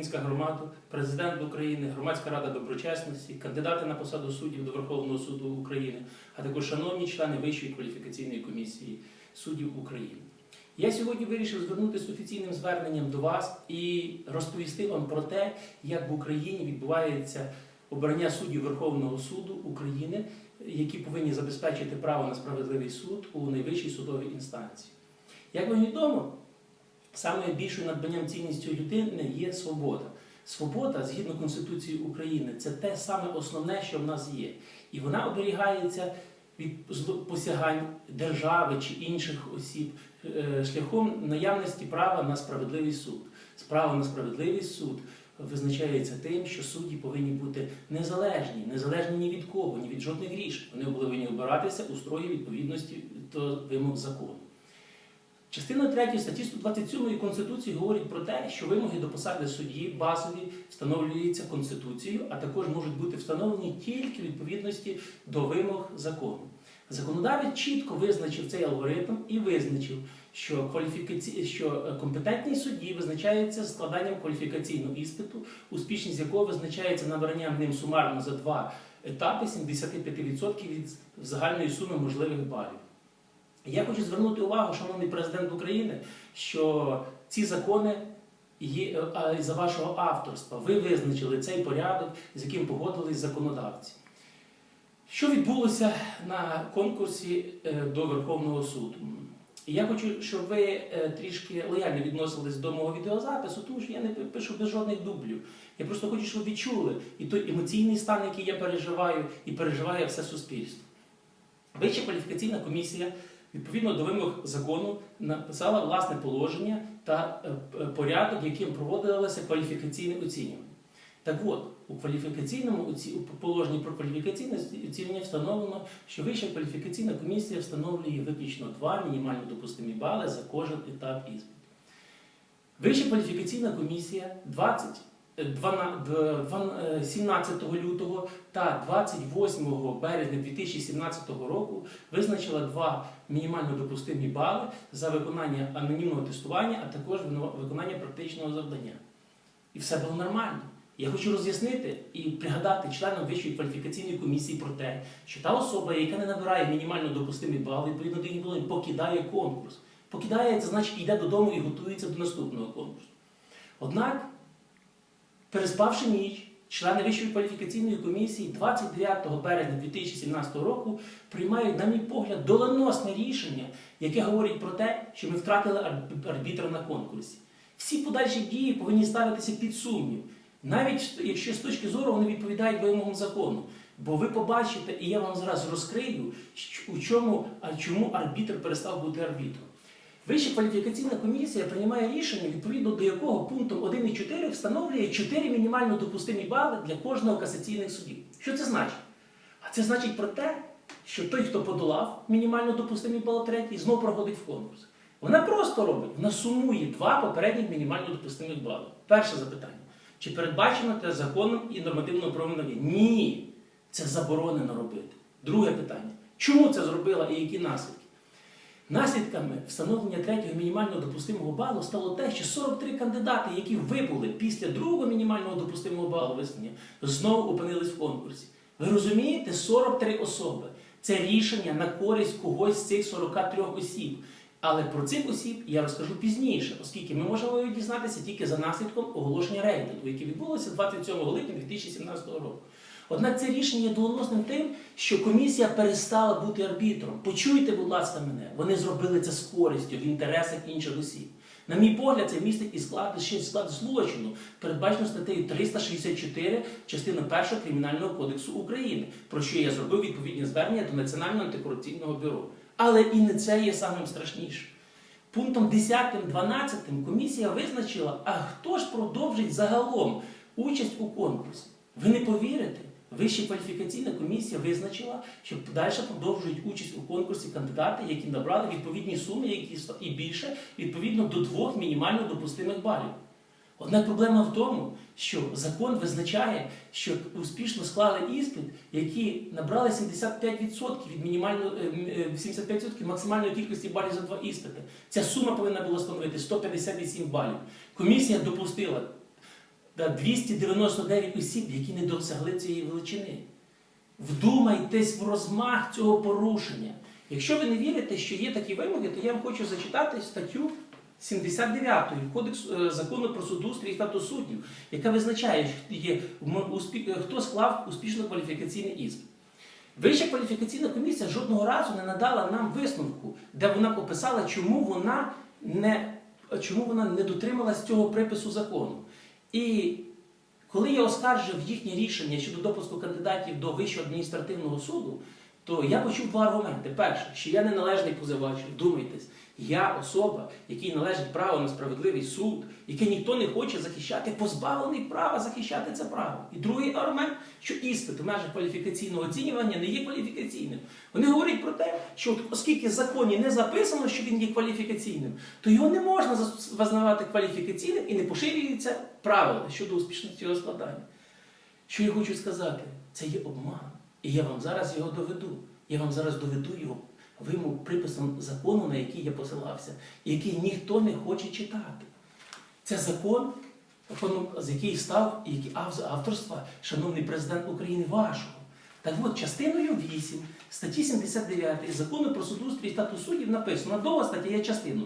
українська громада, президент України, громадська рада доброчесності, кандидати на посаду суддів до Верховного суду України, а також шановні члени Вищої кваліфікаційної комісії суддів України. Я сьогодні вирішив звернутися з офіційним зверненням до вас і розповісти вам про те, як в Україні відбувається обрання суддів Верховного суду України, які повинні забезпечити право на справедливий суд у найвищій судовій інстанції. Як вам відомо, самою більшою надбанням цінністю людини є свобода. Свобода, згідно Конституції України, це те саме основне, що в нас є. І вона оберігається від посягань держави чи інших осіб е, шляхом наявності права на справедливий суд. Право на справедливий суд визначається тим, що судді повинні бути незалежні, незалежні ні від кого, ні від жодних рішень. Вони повинні обиратися у строгій відповідності до вимог закону. Частина 3 статті 127 Конституції говорить про те, що вимоги до посади судді базові встановлюються Конституцією, а також можуть бути встановлені тільки в відповідності до вимог закону. Законодавець чітко визначив цей алгоритм і визначив, що, кваліфікаці... що компетентні судді визначаються складанням кваліфікаційного іспиту, успішність якого визначається набранням ним сумарно за два етапи 75% від загальної суми можливих балів. Я хочу звернути увагу, шановний президент України, що ці закони є е, за вашого авторства. Ви визначили цей порядок, з яким погодились законодавці. Що відбулося на конкурсі е, до Верховного суду? Я хочу, щоб ви е, трішки лояльно відносились до мого відеозапису, тому що я не пишу без жодних дублів. Я просто хочу, щоб ви відчули і той емоційний стан, який я переживаю, і переживає все суспільство. Вища кваліфікаційна комісія відповідно до вимог закону написала власне положення та е, порядок, яким проводилося кваліфікаційне оцінювання. Так от, у кваліфікаційному у положенні про кваліфікаційне оцінювання встановлено, що Вища кваліфікаційна комісія встановлює виключно два мінімально допустимі бали за кожен етап іспиту. Вища кваліфікаційна комісія 20 е, 12 д- дван- е, 17 лютого та 28 березня 2017 року визначила два мінімально допустимі бали за виконання анонімного тестування, а також виконання практичного завдання. І все було нормально. Я хочу роз'яснити і пригадати членам Вищої кваліфікаційної комісії про те, що та особа, яка не набирає мінімально допустимі бали, відповідно до їх положень, покидає конкурс. Покидає, це значить йде додому і готується до наступного конкурсу. Однак, переспавши ніч, члени Вищої кваліфікаційної комісії 29 березня 2017 року приймають, на мій погляд, доленосне рішення, яке говорить про те, що ми втратили арб- арбітра на конкурсі. Всі подальші дії повинні ставитися під сумнів, навіть якщо з точки зору вони відповідають вимогам закону. Бо ви побачите, і я вам зараз розкрию, у чому, а чому арбітр перестав бути арбітром. Вища кваліфікаційна комісія приймає рішення, відповідно до якого пунктом 1 і 4 встановлює 4 мінімально допустимі бали для кожного касаційних судів. Що це значить? А це значить про те, що той, хто подолав мінімально допустимі бали третій, знов проходить в конкурс. Вона просто робить, вона сумує два попередніх мінімально допустимих бали. Перше запитання. Чи передбачено це законом і нормативно правовими Ні. Це заборонено робити. Друге питання. Чому це зробила і які наслідки? Наслідками встановлення третього мінімально допустимого балу стало те, що 43 кандидати, які вибули після другого мінімального допустимого балу виснення, знову опинились в конкурсі. Ви розумієте, 43 особи. Це рішення на користь когось з цих 43 осіб. Але про цих осіб я розкажу пізніше, оскільки ми можемо дізнатися тільки за наслідком оголошення рейтингу, яке відбулося 27 липня 2017 року. Однак це рішення є доленосним тим, що комісія перестала бути арбітром. Почуйте, будь ласка, мене. Вони зробили це з користю в інтересах інших осіб. На мій погляд, це містить і склад, ще склад злочину, передбачено статтею 364 частина 1 Кримінального кодексу України, про що я зробив відповідні звернення до Національного антикорупційного бюро. Але і не це є самим страшнішим. Пунктом 10-12 комісія визначила, а хто ж продовжить загалом участь у конкурсі. Ви не повірите, Вища кваліфікаційна комісія визначила, що далі продовжують участь у конкурсі кандидати, які набрали відповідні суми, які і більше відповідно до двох мінімально допустимих балів. Однак проблема в тому, що закон визначає, що успішно склали іспит, які набрали 75% від мінімально е, м, е, 75% максимальної кількості балів за два іспити. Ця сума повинна була становити 158 балів. Комісія допустила та 299 осіб, які не досягли цієї величини. Вдумайтесь в розмах цього порушення. Якщо ви не вірите, що є такі вимоги, то я вам хочу зачитати статтю 79 Кодексу е, закону про судоустрій і статус суддів, яка визначає, е, хто склав успішно кваліфікаційний іспит. Вища кваліфікаційна комісія жодного разу не надала нам висновку, де вона описала, чому вона не, чому вона не дотрималась цього припису закону. І коли я оскаржив їхнє рішення щодо допуску кандидатів до Вищого адміністративного суду, то я почув два аргументи. Перше, що я не належний позивач, вдумайтесь, я особа, якій належить право на справедливий суд, яке ніхто не хоче захищати, позбавлений права захищати це право. І другий аргумент, що іспит в межах кваліфікаційного оцінювання не є кваліфікаційним. Вони говорять про те, що оскільки в законі не записано, що він є кваліфікаційним, то його не можна визнавати кваліфікаційним і не поширюються правила щодо успішності його складання. Що я хочу сказати, це є обман. І я вам зараз його доведу. Я вам зараз доведу його вимог приписом закону, на який я посилався, який ніхто не хоче читати. Це закон, з який став авторства, шановний президент України, вашого. Так от, частиною 8 статті 79 закону про судоустрій і статус суддів написано, довга стаття є частину.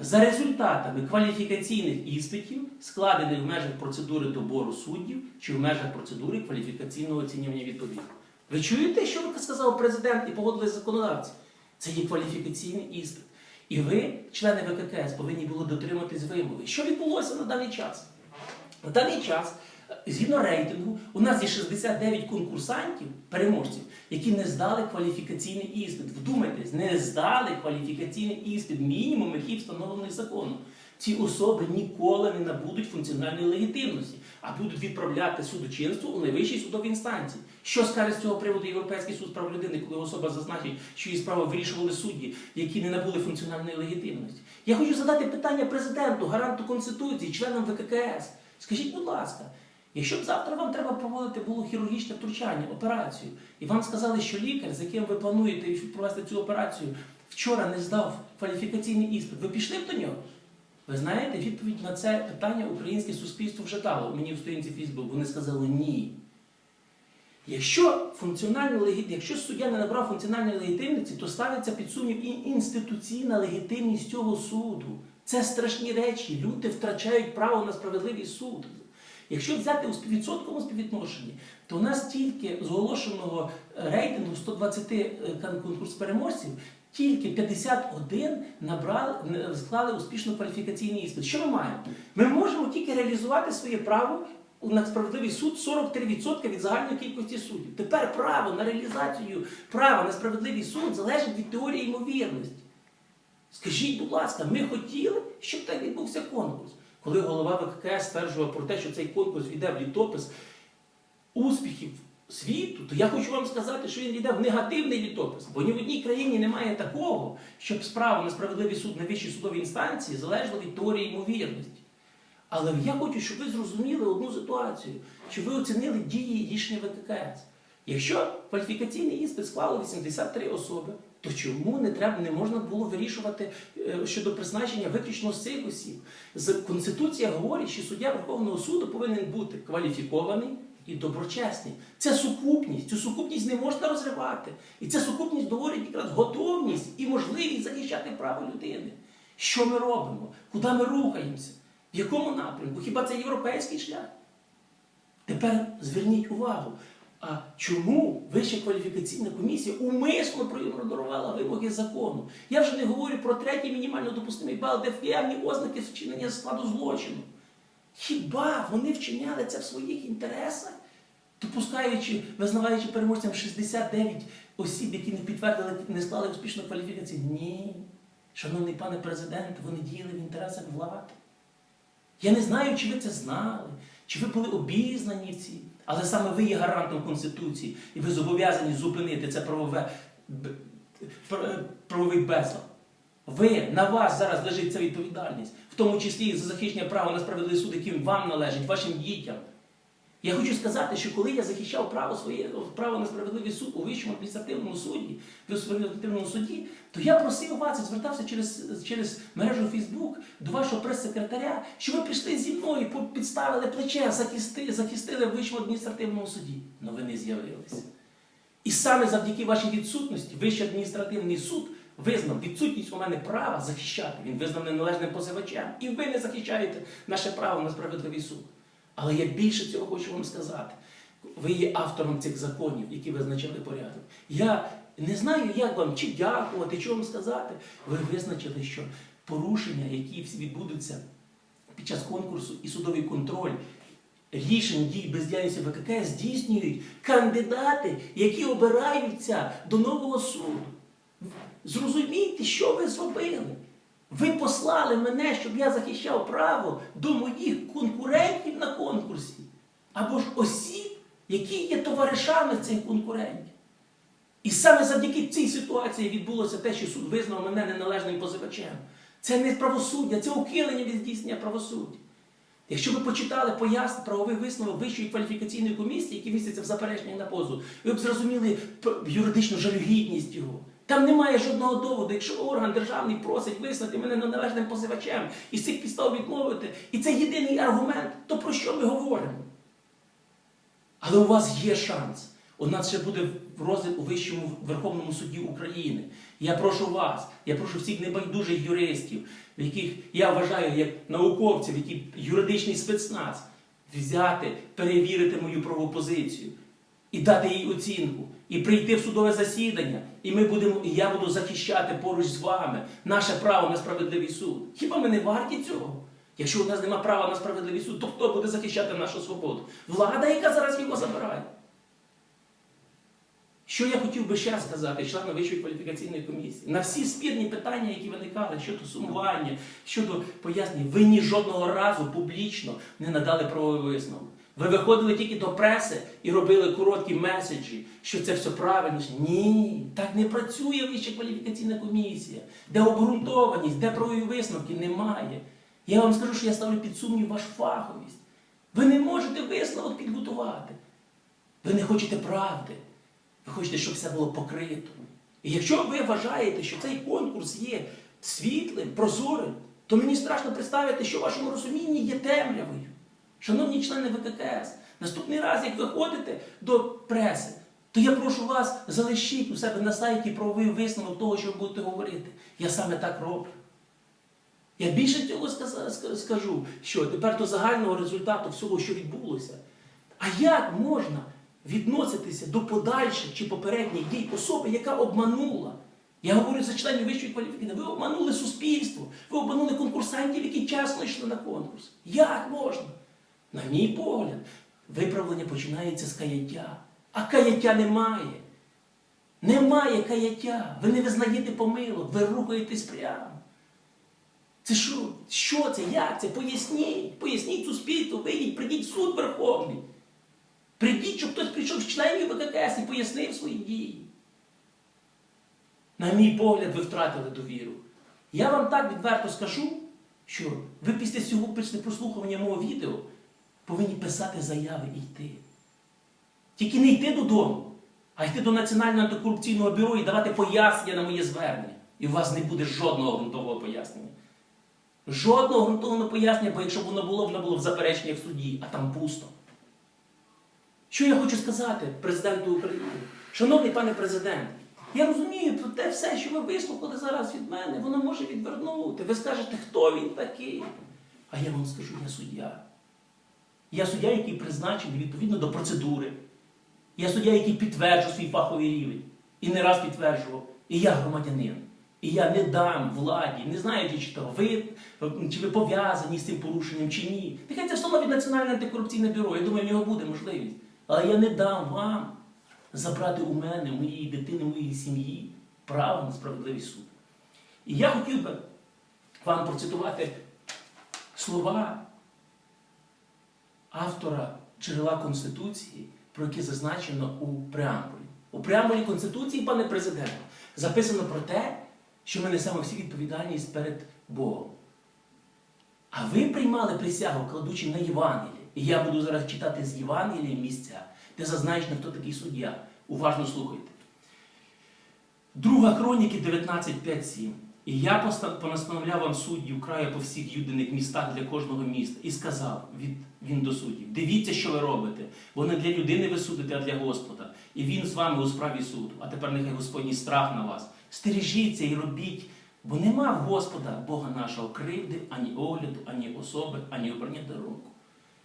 За результатами кваліфікаційних іспитів, складених в межах процедури добору суддів чи в межах процедури кваліфікаційного оцінювання відповідно. Ви чуєте, що сказав президент і погодили законодавці? Це є кваліфікаційний іспит. І ви, члени ВККС, повинні були дотриматись вимоги. Що відбулося на даний час? На даний час, е, згідно рейтингу, у нас є 69 конкурсантів, переможців, які не здали кваліфікаційний іспит. Вдумайтесь, не здали кваліфікаційний іспит, мінімум, який встановлений законом. Ці особи ніколи не набудуть функціональної легітимності, а будуть відправляти судочинство у найвищій судовій інстанції. Що скаже з цього приводу Європейський суд прав людини, коли особа зазначить, що її справи вирішували судді, які не набули функціональної легітимності? Я хочу задати питання президенту, гаранту Конституції, членам ВККС. Скажіть, будь ласка, якщо б завтра вам треба проводити було хірургічне втручання, операцію, і вам сказали, що лікар, з яким ви плануєте провести цю операцію, вчора не здав кваліфікаційний іспит, ви пішли б до нього? Ви знаєте, відповідь на це питання українське суспільство вже дало мені в сторінці Фейсбук. Вони сказали ні. Якщо якщо суддя не набрав функціональної легітимності, то ставиться під сумнів і інституційна легітимність цього суду. Це страшні речі. Люди втрачають право на справедливий суд. Якщо взяти у співвідсотковому співвідношенні, то у нас тільки з оголошеного рейтингу 120 е, конкурс переможців, тільки 51 набрали, склали успішно кваліфікаційний іспит. Що ми маємо? Ми можемо тільки реалізувати своє право на справедливий суд 43% від загальної кількості суддів. Тепер право на реалізацію права на справедливий суд залежить від теорії ймовірності. Скажіть, будь ласка, ми хотіли, щоб так відбувся конкурс. Коли голова ВККС стверджував про те, що цей конкурс війде в літопис успіхів світу, то я хочу вам сказати, що він війде в негативний літопис. Бо ні в одній країні немає такого, щоб справа на справедливий суд на вищій судовій інстанції залежала від теорії ймовірності. Але я хочу, щоб ви зрозуміли одну ситуацію, щоб ви оцінили дії рішення ВККС. Якщо кваліфікаційний іспит склало 83 особи, то чому не треба не можна було вирішувати е, щодо призначення виключно з цих осіб? Конституція говорить, що суддя Верховного суду повинен бути кваліфікований і доброчесний. Це сукупність. Цю сукупність не можна розривати. І ця сукупність говорить якраз готовність і можливість захищати право людини. Що ми робимо? Куди ми рухаємося? В якому напрямку? Хіба це європейський шлях? Тепер зверніть увагу. А чому Вища кваліфікаційна комісія умисно проігнорувала вимоги закону? Я вже не говорю про третій мінімально допустимий бал, де явні ознаки вчинення складу злочину. Хіба вони вчиняли це в своїх інтересах, допускаючи, визнаваючи переможцям 69 осіб, які не підтвердили, не склали успішну кваліфікацію? Ні. Шановний пане президент, вони діяли в інтересах влади. Я не знаю, чи ви це знали, чи ви були обізнані в цій, але саме ви є гарантом Конституції, і ви зобов'язані зупинити це правове, правовий безлад. Ви, на вас зараз лежить ця відповідальність, в тому числі і за захищення права на справедливий суд, яким вам належить, вашим дітям. Я хочу сказати, що коли я захищав право своє право на справедливий суд у вищому адміністративному суді, в адміністративному суді, то я просив вас і звертався через, через мережу Фейсбук до вашого прес-секретаря, що ви прийшли зі мною, підставили плече, захисти, захистили в вищому адміністративному суді. Но ви не з'явилися. І саме завдяки вашій відсутності Вищий адміністративний суд визнав відсутність у мене права захищати. Він визнав неналежним позивачем. І ви не захищаєте наше право на справедливий суд. Але я більше цього хочу вам сказати. Ви є автором цих законів, які визначили порядок. Я не знаю, як вам чи дякувати, чи вам сказати. Ви визначили, що порушення, які відбудуться під час конкурсу і судовий контроль рішень дій бездіяльності ВКК здійснюють кандидати, які обираються до нового суду. Зрозумійте, що ви зробили. Ви послали мене, щоб я захищав право до моїх конкурентів на конкурсі, або ж осіб, які є товаришами цих конкурентів. І саме завдяки цій ситуації відбулося те, що суд визнав мене неналежним позивачем. Це не правосуддя, це ухилення від здійснення правосуддя. Якщо ви почитали пояснення правовий висновок Вищої кваліфікаційної комісії, який міститься в запереченні на позов, ви б зрозуміли юридичну жалюгідність його. Там немає жодного доводу. Якщо орган державний просить визнати мене неналежним позивачем і з цих підстав відмовити, і це єдиний аргумент, то про що ми говоримо? Але у вас є шанс. У нас ще буде розгляд у Вищому Верховному суді України. Я прошу вас, я прошу всіх небайдужих юристів, яких я вважаю як науковців, які юридичний спецназ, взяти, перевірити мою правову позицію і дати їй оцінку, і прийти в судове засідання, і ми будемо, і я буду захищати поруч з вами наше право на справедливий суд. Хіба ми не варті цього? Якщо у нас немає права на справедливий суд, то хто буде захищати нашу свободу? Влада, яка зараз його забирає. Що я хотів би ще сказати членам Вищої кваліфікаційної комісії? На всі спірні питання, які виникали щодо сумування, щодо пояснень, ви ні жодного разу публічно не надали правовий висновок. Ви виходили тільки до преси і робили короткі меседжі, що це все правильно. Ні, так не працює Вища кваліфікаційна комісія. Де обґрунтованість, де правові висновки немає. Я вам скажу, що я ставлю під сумнів вашу фаховість. Ви не можете висновок підготувати. Ви не хочете правди. Ви хочете, щоб все було покрито. І якщо ви вважаєте, що цей конкурс є світлим, прозорим, то мені страшно представити, що в вашому розумінні є темрявою. Шановні члени ВККС, наступний раз, як ви ходите до преси, то я прошу вас залишіть у себе на сайті правовий висновок того, що ви будете говорити. Я саме так роблю. Я більше цього скажу, що тепер до загального результату всього, що відбулося. А як можна відноситися до подальших чи попередніх дій особи, яка обманула? Я говорю за членів вищої кваліфікації. Ви обманули суспільство, ви обманули конкурсантів, які чесно йшли на конкурс. Як можна? На мій погляд, виправлення починається з каяття. А каяття немає. Немає каяття. Ви не визнаєте помилок, ви рухаєтесь прямо. Це що? Що це? Як це? Поясніть. Поясніть суспільству, вийдіть, прийдіть в суд Верховний. Прийдіть, щоб хтось прийшов з членів ВККС і пояснив свої дії. На мій погляд, ви втратили довіру. Я вам так відверто скажу, що ви після цього після прослухування мого відео повинні писати заяви і йти. Тільки не йти додому, а йти до Національного антикорупційного бюро і давати пояснення на моє звернення. І у вас не буде жодного ґрунтового пояснення. Жодного ґрунтовного пояснення, бо якщо б воно було, воно було в запереченні в суді, а там пусто. Що я хочу сказати президенту України? Шановний пане президент, я розумію те все, що ви вислухали зараз від мене, воно може відвернути. Ви скажете, хто він такий. А я вам скажу, я суддя. Я суддя, який призначений відповідно до процедури. Я суддя, який підтверджує свій фаховий рівень. І не раз підтверджував. І я громадянин. І я не дам владі, не знаю, чи ви, чи ви пов'язані з цим порушенням, чи ні. Нехай це встановить Національне антикорупційне бюро. Я думаю, в нього буде можливість. Але я не дам вам забрати у мене, у моєї дитини, моїй сім'ї право на справедливий суд. І я хотів би вам процитувати слова автора джерела Конституції, про які зазначено у преамбулі. У преамбулі Конституції, пане президенте, записано про те, що ми несемо всі відповідальність перед Богом. А ви приймали присягу, кладучи на Євангелії, І я буду зараз читати з Євангелія місця, де зазначено, хто такий суддя. Уважно слухайте. Друга хроніки 19.5.7. І я понастановляв вам суддів краю по всіх юдиних містах для кожного міста. І сказав від, він до суддів: дивіться, що ви робите, бо не для людини ви судите, а для Господа. І він з вами у справі суду. А тепер нехай Господній страх на вас. Стережіться і робіть, бо нема в Господа Бога нашого кривди, ані огляду, ані особи, ані обрання дарунку.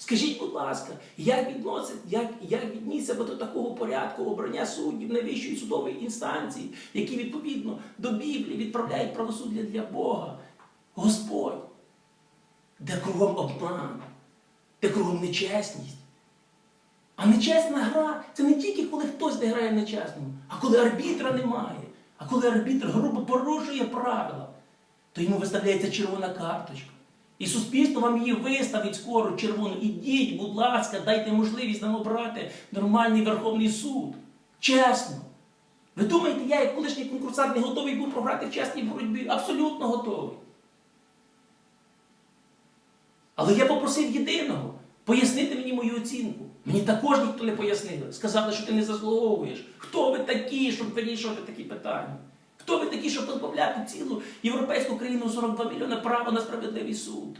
Скажіть, будь ласка, як відносить, як, як віднісся до такого порядку обрання суддів найвищої судової інстанції, які відповідно до Біблії відправляють правосуддя для Бога? Господь, де кругом обман, де кругом нечесність. А нечесна гра це не тільки коли хтось не грає нечесному, а коли арбітра немає. А коли арбітр грубо порушує правила, то йому виставляється червона карточка. І суспільство вам її виставить скоро червону. Ідіть, будь ласка, дайте можливість нам обрати нормальний Верховний суд. Чесно. Ви думаєте, я, як колишній конкурсант, не готовий був програти в чесній боротьбі? Абсолютно готовий. Але я попросив єдиного пояснити мені мою оцінку. Мені також ніхто не пояснив. Сказали, що ти не заслуговуєш. Хто ви такі, щоб вирішувати такі питання? Хто ви такі, щоб позбавляти цілу європейську країну 42 мільйони права на справедливий суд?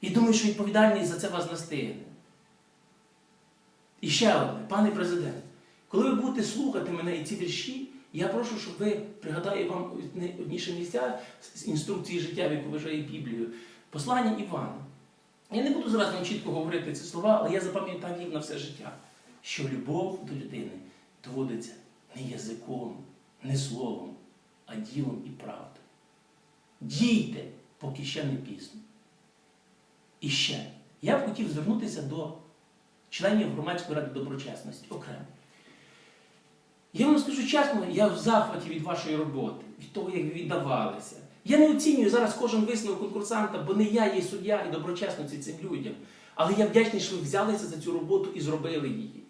І думаю, що відповідальність за це вас настигне. І ще одне, пане президент, коли ви будете слухати мене і ці вірші, я прошу, щоб ви пригадаю вам одніше місця з інструкції життя, в яку вважає Біблію, послання Івана. Я не буду зараз вам чітко говорити ці слова, але я запам'ятав їх на все життя, що любов до людини доводиться не язиком, не словом, а ділом і правдою. Дійте, поки ще не пізно. І ще, я б хотів звернутися до членів громадської ради доброчесності окремо. Я вам скажу чесно, я в захваті від вашої роботи, від того, як ви віддавалися. Я не оцінюю зараз кожен висновок конкурсанта, бо не я є суддя і доброчесності цим людям. Але я вдячний, що ви взялися за цю роботу і зробили її.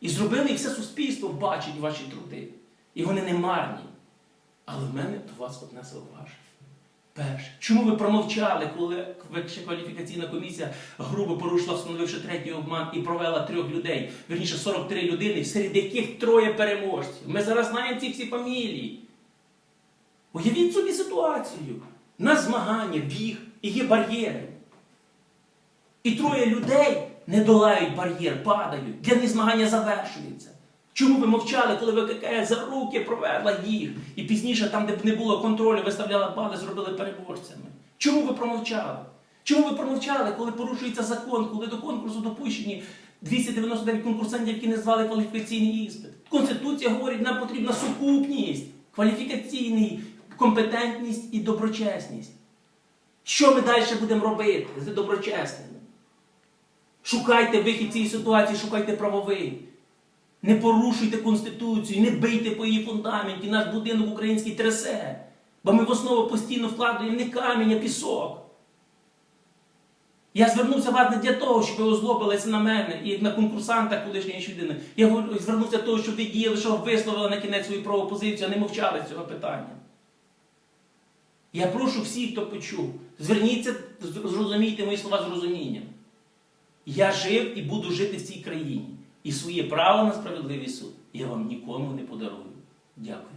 І зробили, і все суспільство бачить ваші труди. І вони не марні. Але в мене до вас одне зауваження. Перше, чому ви промовчали, коли кваліфікаційна комісія грубо порушила, встановивши третій обман і провела трьох людей, верніше 43 людини, серед яких троє переможців. Ми зараз знаємо ці всі фамілії. Уявіть собі ситуацію. На змагання, біг і є бар'єри. І троє людей не долають бар'єр, падають. Для них змагання завершується. Чому ви мовчали, коли ВККС за руки провела їх? І пізніше, там, де б не було контролю, виставляла бали, зробили переможцями? Чому ви промовчали? Чому ви промовчали, коли порушується закон, коли до конкурсу допущені 299 конкурсантів, які не звали кваліфікаційний іспит? Конституція говорить, нам потрібна сукупність, кваліфікаційний, компетентність і доброчесність. Що ми далі будемо робити з доброчесними? Шукайте вихід цієї ситуації, шукайте правовий. Не порушуйте Конституцію, не бийте по її фундаменті, наш будинок український трясе. Бо ми в основу постійно вкладаємо не камінь, а пісок. Я звернувся вас не для того, щоб ви озлобилися на мене і на конкурсанта колишньої людини. Я звернувся для того, щоб ви діяли, що висловили на кінець свою праву позицію, а не мовчали з цього питання. Я прошу всіх, хто почув, зверніться, зрозумійте мої слова з розумінням. Я жив і буду жити в цій країні. І своє право на справедливий суд я вам нікому не подарую. Дякую.